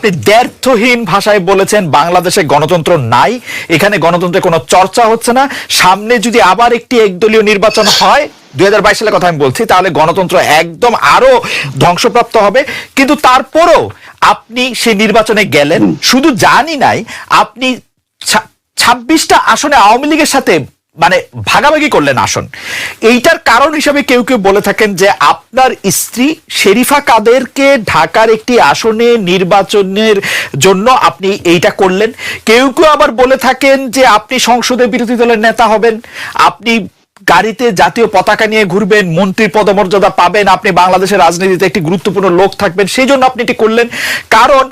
আপনি দ্ব্যর্থহীন ভাষায় বলেছেন বাংলাদেশে গণতন্ত্র নাই এখানে গণতন্ত্রের কোনো চর্চা হচ্ছে না। সামনে যদি আবার একটি একদলীয় নির্বাচন হয় দুই হাজার বাইশ সালের কথা আমি বলছি তাহলে গণতন্ত্র একদম আরও ধ্বংসপ্রাপ্ত হবে। কিন্তু তারপরও আপনি সেই নির্বাচনে গেলেন। শুধু জানি নাই আপনি ছাব্বিশটা আসনে আওয়ামী লীগের সাথে মানে ভাগাভাগি করলেন, আসন। এইটার কারণ হিসেবে কেউ কেউ বলে থাকেন যে আপনার স্ত্রী শেরিফা কাদেরকে ঢাকার একটি আসনে নির্বাচনের জন্য আপনি এইটা করলেন। কেউ কেউ আবার বলে থাকেন যে আপনি সংসদে বিরোধী দলের নেতা হবেন। আপনি গাড়িতে জাতীয় পতাকা নিয়ে ঘুরবেন, মন্ত্রীর পদমর্যাদা পাবেন, আপনি বাংলাদেশের রাজনীতিতে একটি গুরুত্বপূর্ণ লোক থাকবেন, সেই জন্য আপনি এটি করলেন। কারণ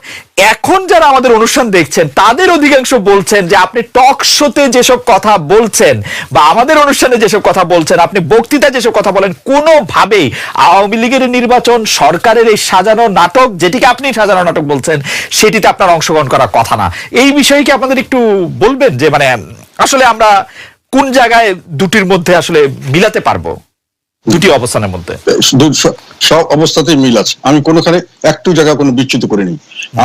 এখন যারা আমাদের অনুষ্ঠান দেখছেন, তাদের অধিকাংশ বলছেন যে আপনি টক শোতে যেসব কথা বলছেন বা আমাদের অনুষ্ঠানে যেসব কথা বলছেন, আপনি বক্তৃতা যেসব কথা বলেন, কোনোভাবেই আওয়ামী লীগের নির্বাচন, সরকারের এই সাজানো নাটক, যেটিকে আপনি সাজানো নাটক বলছেন, সেটিতে আপনার অংশগ্রহণ করার কথা না। এই বিষয়ে কি আপনাদের একটু বলবেন যে মানে আসলে আমরা কোন জায়গায় দুটির মধ্যে আসলে মিলাতে পারব? দুটি অবস্থানের মধ্যে। সব অবস্থাতেই মিল আছে। আমি কোনোখানে একটু জায়গা কোনো বিচ্যুত করিনি।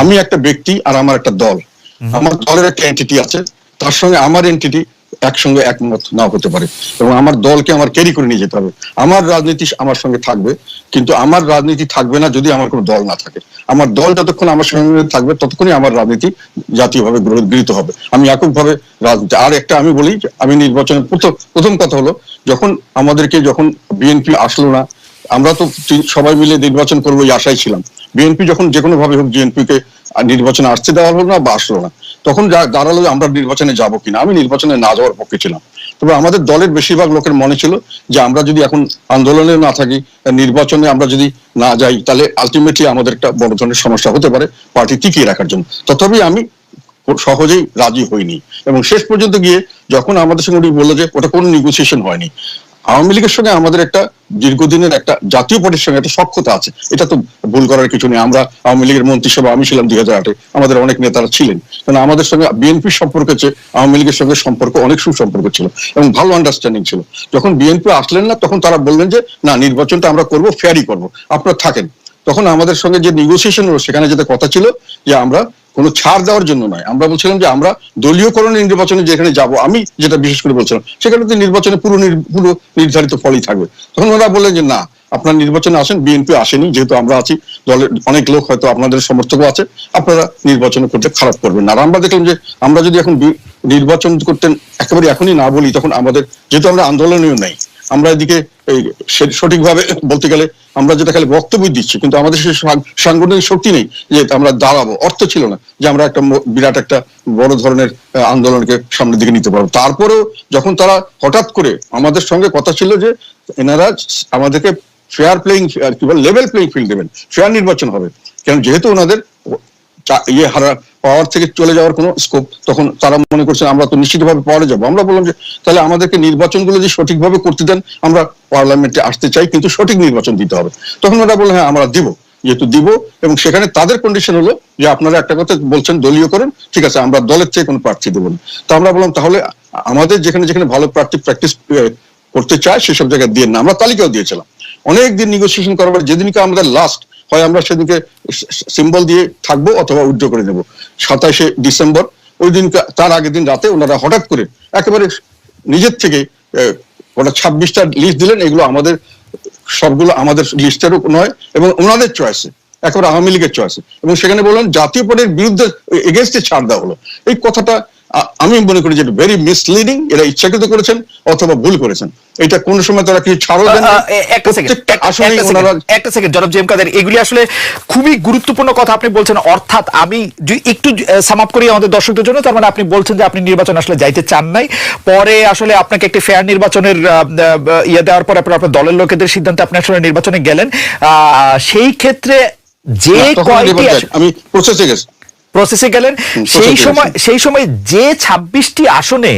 আমি একটা ব্যক্তি আর আমার একটা দল। আমার দলের একটা এন্টিটি আছে। তার সঙ্গে আমার এন্টিটি একসঙ্গে একমত নাও হতে পারে। এবং আমার দলকে আমার ক্যারি করে নিয়ে যেতে হবে। আমার রাজনীতি আমার সঙ্গে থাকবে, কিন্তু আমার রাজনীতি থাকবে না যদি আমার কোনো দল না থাকে। আমার দল যতক্ষণ আমার সঙ্গে থাকবে, ততক্ষণই আমার রাজনীতি জাতীয়ভাবে গৃহীত হবে। আমি এককভাবে রাজনীতি আর একটা আমি বলি, আমি নির্বাচনের প্রথম প্রথম কথা হলো, যখন আমাদেরকে যখন বিএনপি আসলো না আমরা তো সবাই মিলে নির্বাচন করব এই আশায় ছিলাম। বিএনপি যখন যে কোনো ভাবে হোক বিএনপি কে নির্বাচনে আসতে দেওয়া হলো না বা আসলো না, তখন দাঁড়াল আমরা নির্বাচনে যাব কিনা, আমি নির্বাচনে না যাওয়ার পক্ষে ছিলাম। তবে আমাদের দলের বেশিরভাগ লোকের মনে ছিল যে আমরা যদি এখন আন্দোলনে না থাকি নির্বাচনে আমরা যদি না যাই, তাহলে আলটিমেটলি আমাদের একটা বড় ধরনের সমস্যা হতে পারে পার্টি টিকিয়ে রাখার জন্য। তথাপি আমি সহজেই রাজি হইনি। এবং শেষ পর্যন্ত গিয়ে যখন আমাদের সঙ্গে উনি বলল যে ওটা কোনো নেগোসিয়েশন হয়নি, আওয়ামী লীগের সঙ্গে আমাদের একটা দীর্ঘদিনের একটা জাতীয় পার্টির সঙ্গে একটা সক্ষতা আছে। এটা তো ভুল করার কিছু নেই। আমরা আওয়ামী লীগের মন্ত্রিসভা আমি ছিলাম দুই হাজার আটে। আমাদের অনেক নেতারা ছিলেন। কারণ আমাদের সঙ্গে বিএনপির সম্পর্ক হচ্ছে আওয়ামী লীগের সঙ্গে সম্পর্ক অনেক সুসম্পর্ক ছিল এবং ভালো আন্ডারস্ট্যান্ডিং ছিল। যখন বিএনপি আসলেন না, তখন তারা বললেন যে, না, নির্বাচনটা আমরা করব ফেয়ারই করব। আপনারা থাকেন। তখন আমাদের সঙ্গে যে নেগোসিয়েশন হলো, সেখানে যেটা কথা ছিল যে আমরা কোনো ছাড় দেওয়ার জন্য নয়। আমরা বলছিলাম যে আমরা দলীয়করণের নির্বাচনে যেখানে যাব, আমি যেটা বিশেষ করে বলছিলাম, সেখানে তো নির্বাচনে পুরো পুরো নির্ধারিত ফলই থাকবে। তখন ওরা বললেন যে, না, আপনার নির্বাচনে আসেন, বিএনপি আসেনি, যেহেতু আমরা আছি, দলের অনেক লোক হয়তো আপনাদের সমর্থকও আছে, আপনারা নির্বাচন করতে খারাপ করবেন আর আমরা দেখলাম যে, আমরা যদি এখন নির্বাচন করতেন একেবারে এখনই না বলি, তখন আমাদের, যেহেতু আমরা আন্দোলনেও নেই আমরা এদিকে সঠিকভাবে বলতে গেলে আমরা যেটা খালি বক্তব্য দিচ্ছি, কিন্তু আমাদের সেই সাংগঠনিক শক্তি নেই যে আমরা দাঁড়াবো। অর্থ ছিল না যে আমরা একটা বিরাট একটা বড় ধরনের আন্দোলনকে সামনের দিকে নিতে পারব। তারপরেও যখন তারা হঠাৎ করে আমাদের সঙ্গে কথা ছিল যে এনারা আমাদেরকে ফেয়ার প্লেইং কি বলে লেভেল প্লেইং ফিল্ড দেবেন ফেয়ার নির্বাচন হবে। কারণ যেহেতু ওনাদের ইয়ে হারা পাওয়ার থেকে চলে যাওয়ার কোনো স্কোপ তখন তারা মনে করছেন আমরা তো নিশ্চিতভাবে পাওয়ারে যাব। আমরা বললাম যে, তাহলে আমাদেরকে নির্বাচনগুলো যদি সঠিকভাবে করতে দেন, আমরা পার্লামেন্টে আসতে চাই, কিন্তু সঠিক নির্বাচন দিতে হবে। তখন ওরা বলল হ্যাঁ আমরা দিব, যেহেতু দিব, এবং সেখানে তাদের কন্ডিশন হলো যে আপনারা একটা কথা বলছেন, দলীয় করেন, ঠিক আছে, আমরা দলের চেয়ে কোনো প্রার্থী দেবো না। তো আমরা বললাম, তাহলে আমাদের যেখানে যেখানে ভালো প্রার্থী প্র্যাকটিস করতে চায়, সেসব জায়গায় দিয়ে না। আমরা তালিকাও দিয়েছিলাম। অনেক দিন নেগোসিয়েশন করার পর যেদিনকে আমাদের লাস্ট হয় আমরা সেদিনকে সিম্বল দিয়ে থাকব অথবা উইথড্র করে নেব। সাতাশে ডিসেম্বর, ওই দিন তার আগের দিন রাতে ওনারা হঠাৎ করে একেবারে নিজের থেকে ওরা ছাব্বিশটা লিস্ট দিলেন, এগুলো আমাদের, সবগুলো আমাদের লিস্টেরও নয় এবং ওনাদের চয়েসে একেবারে আওয়ামী লীগের চয়েসে এবং সেখানে বললেন, জাতীয় পার্টির বিরুদ্ধে এগেনস্টে ছাড় দেওয়া হলো। এই কথাটা আমি মনে করি যে ভেরি মিসলিডিং এরা ইচ্ছাকৃত করেছেন অথবা ভুল করেছেন। এটা কোন সময় তারা কিছু ছাড়ও দেন একটা সেকেন্ড জনাব জেম কাদের এগুলি আসলে খুবই গুরুত্বপূর্ণ কথা আপনি বলছেন। অর্থাৎ আমি একটু সাম আপ করি আমাদের দর্শকদের জন্য তার মানে আপনি বলছেন যে আপনি নির্বাচন আসলে যাইতে চান নাই। পরে আসলে আপনাকে একটি ফেয়ার নির্বাচনের ইয়ে দেওয়ার পরে আপনার আপনার দলের লোকেদের সিদ্ধান্তে আপনি আসলে নির্বাচনে গেলেন। আহ, সেই ক্ষেত্রে যে কয়টি আমি প্রসেসে গেছি। প্রসেসে গেলেন। সেই সময় সেই সময় যে ছাব্বিশটি আসনে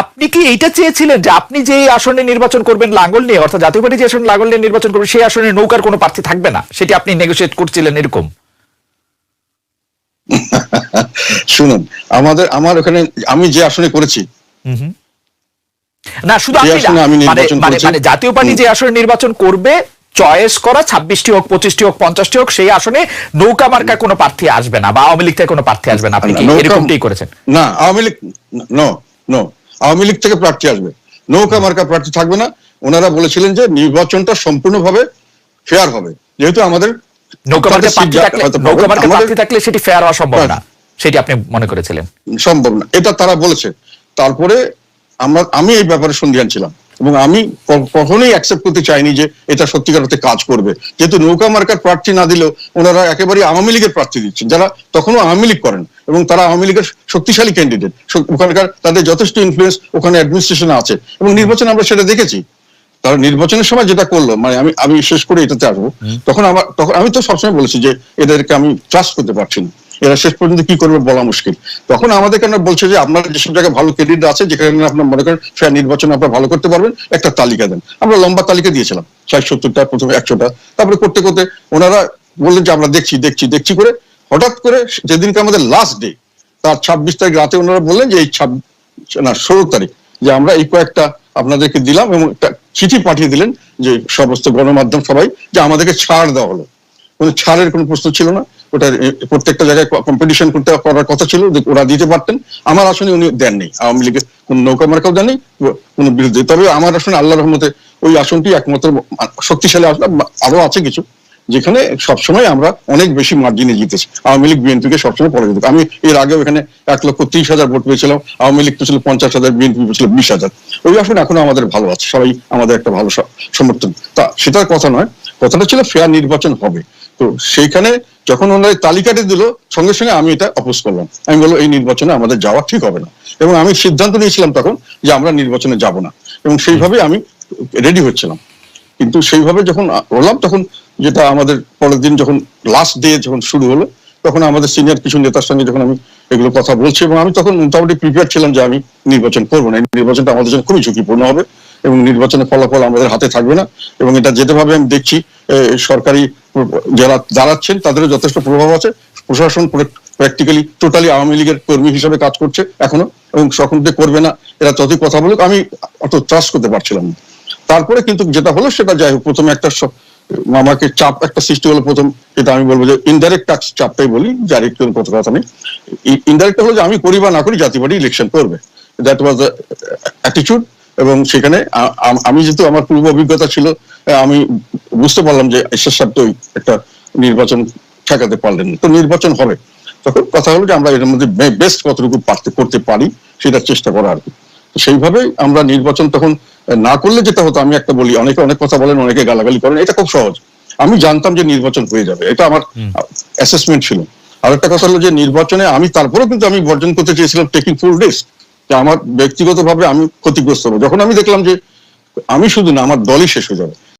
আপনি কি এইটা চেয়েছিলেন যে আপনি যে আসনে নির্বাচন করবেন লাঙ্গল নিয়ে অর্থাৎ জাতীয় পার্টি যে আসনে লাঙ্গল নিয়ে নির্বাচন করবেন সেই আসনে নৌকার কোনো প্রার্থী থাকবে না? সেটি আপনি নেগোসিয়েট করছিলেন এরকম? শুনুন আমাদের আমার ওখানে আমি যে আসনে করেছি না শুধু আপনি আমি মানে মানে মানে জাতীয় পার্টি যে আসনে নির্বাচন করবে চয়েস করা ছাব্বিশটি হোক পঁচিশটি হোক পঞ্চাশটি হোক সেই আসনে নৌকা মার্কা কোনো প্রার্থী আসবে না বা আওয়ামী লীগ থেকে কোনো প্রার্থী আসবে না। আপনি কি এরকমটাই করেছেন? না আওয়ামী লীগ নো নো আওয়ামী লীগ থেকে প্রার্থী আসবে। নৌকা মার্কা প্রার্থী থাকবে না। ওনারা বলেছিলেন যে নির্বাচনটা সম্পূর্ণভাবে ফেয়ার হবে। যেহেতু আমাদের নৌকা মার্কা প্রার্থী থাকলে নৌকা মার্কা প্রার্থী থাকলে সেটি ফেয়ার হওয়া সম্ভব হ্যাঁ। না সেটি আপনি মনে করেছিলেন। সম্ভব না। এটা তারা বলেছে। তারপরে আমরা আমি এই ব্যাপারে সন্ধিয়ান ছিলাম। এবং আমি কখনোই অ্যাকসেপ্ট করতে চাইনি যে এটা সত্যিকার অর্থে কাজ করবে। যেহেতু নৌকা মার্কার প্রার্থী না দিলেও ওনারা একেবারে আওয়ামী লীগের প্রার্থী দিচ্ছেন। যারা তখনও আওয়ামী লীগ করেন এবং তারা আওয়ামী লীগের শক্তিশালী ক্যান্ডিডেট ওখানকার তাদের যথেষ্ট ইনফ্লুয়েন্স ওখানে অ্যাডমিনিস্ট্রেশনে আছে। এবং নির্বাচন আমরা সেটা দেখেছি। তারা নির্বাচনের সময় যেটা করল মানে আমি আমি শেষ করে এটাতে আসব। তখন আমার তখন আমি তো সবসময় বলেছি যে এদেরকে আমি ট্রাস্ট করতে পারছি না। এরা শেষ পর্যন্ত কি করবে বলা মুশকিল। তখন আমাদের কেন বলছে যে আপনার যেসব জায়গায় ভালো ক্রেডিট আছে, যেখানে আপনার মনে করেন ফেয়ার নির্বাচন আপনার ভালো করতে পারবেন, একটা তালিকা দেন। আমরা লম্বা তালিকা দিয়েছিলাম, ষাট, সত্তরটা, প্রথমে একশোটা। তারপরে করতে করতে ওনারা বললেন যে আমরা দেখছি দেখছি দেখছি করে, হঠাৎ করে যেদিনকে আমাদের লাস্ট ডে তার ছাব্বিশ তারিখ রাতে ওনারা বললেন যে এই ছাব্বিশ না, ষোলো তারিখ, যে আমরা এই কয়েকটা আপনাদেরকে দিলাম এবং একটা চিঠি পাঠিয়ে দিলেন যে সমস্ত গণমাধ্যম সবাই, যে আমাদেরকে ছাড় দেওয়া হলো। কোনো ছাড়ের কোনো প্রশ্ন ছিল না। ওটা প্রত্যেকটা জায়গায় কম্পিটিশন করতে করার কথা ছিল ওরা দিতে পারতেন। আমার আসনে উনি দেননি আওয়ামী লীগের কোন নৌকা মার্কাও দেননি কোন বিরুদ্ধে তবে আমার আসনে আল্লাহ রহমতে ওই আসনটি একমাত্র শক্তিশালী আসন আরও আছে কিছু, যেখানে সবসময় আমরা অনেক বেশি মার্জিনে জিতেছি। আওয়ামী লীগ বিএনপিকে সবসময় পরাজিত। আমি এর আগেও এখানে এক লক্ষ ত্রিশ হাজার ভোট পেয়েছিলাম, আওয়ামী লীগ ছিল পঞ্চাশ হাজার, বিএনপি ছিল বিশ হাজার। ওই আসন এখনও আমাদের ভালো আছে। সবাই আমাদের একটা ভালো সমর্থন। তা সেটার কথা নয়। কথাটা ছিল ফেয়ার নির্বাচন হবে। তো সেইখানে যখন ওনারা তালিকাটি দিল, সঙ্গে সঙ্গে আমি এটা অপোজ করলাম। আমি বলব এই নির্বাচনে আমাদের যাওয়া ঠিক হবে না। এবং আমি সিদ্ধান্ত নিয়েছিলাম তখন যে আমরা নির্বাচনে যাব না। এবং সেইভাবে আমি রেডি হচ্ছিলাম। কিন্তু সেইভাবে যখন হলাম, তখন যেটা আমাদের পরের দিন যখন লাস্ট ডে যখন শুরু হলো, তখন আমাদের সিনিয়র কিছু নেতার সঙ্গে যখন আমি এগুলো কথা বলছি, এবং আমি তখন মোটামুটি প্রিপেয়ার ছিলাম যে আমি নির্বাচন করব না। নির্বাচনটা আমাদের জন্য খুবই ঝুঁকিপূর্ণ হবে। এবং নির্বাচনের ফলাফল আমাদের হাতে থাকবে না। এবং এটা যেভাবে আমি দেখছি সরকারি যারা দাঁড়াচ্ছেন, তাদেরও যথেষ্ট প্রভাব আছে। প্রশাসন প্র্যাকটিক্যালি টোটালি আওয়ামী লীগের কর্মী হিসেবে কাজ করছে এখনও এবং সকলকে করবে না। এরা যতই কথা বলুক, আমি অত ট্রাস্ট করতে পারছিলাম না। তারপরে কিন্তু যেটা হলো, সেটা যাই হোক, প্রথমে একটা আমাকে চাপ, একটা সৃষ্টি হলো প্রথম। যেটা আমি বলব যে ইনডাইরেক্ট টাক্স চাপটাই বলি ডাইরেক্ট কোনো কথা কথা নেই। ইনডাইরেক্ট হলো যে আমি করি বা না করি, জাতি পার্টি ইলেকশন করবে। দ্যাট ওয়াজ দ্য অ্যাটিচিউড এবং সেখানে আমি যেহেতু আমার পূর্ব অভিজ্ঞতা ছিল আমি বুঝতে পারলাম যে ঈশ্বর সাহেব তো একটা নির্বাচন ঠেকাতে পারলেন তো নির্বাচন হবে। তখন কথা হলো যে আমরা এর মধ্যে বেস্ট কতটুকু পারতে করতে পারি সেটা চেষ্টা করা আর কি। তো সেইভাবেই আমরা নির্বাচন তখন না করলে যেটা হতো আমি একটা বলি অনেকে অনেক কথা বলেন অনেকে গালাগালি করেন এটা খুব সহজ। আমি জানতাম যে নির্বাচন হয়ে যাবে এটা আমার অ্যাসেসমেন্ট ছিল। আর একটা কথা হলো যে নির্বাচনে আমি তারপরেও কিন্তু আমি বর্জন করতে চেয়েছিলাম টেকিং ফুল রিস্ক যে আমার ব্যক্তিগতভাবে আমি ক্ষতিগ্রস্ত হব। যখন আমি দেখলাম যে আমি শুধু না, আমার দলই শেষ হয়ে যাবে।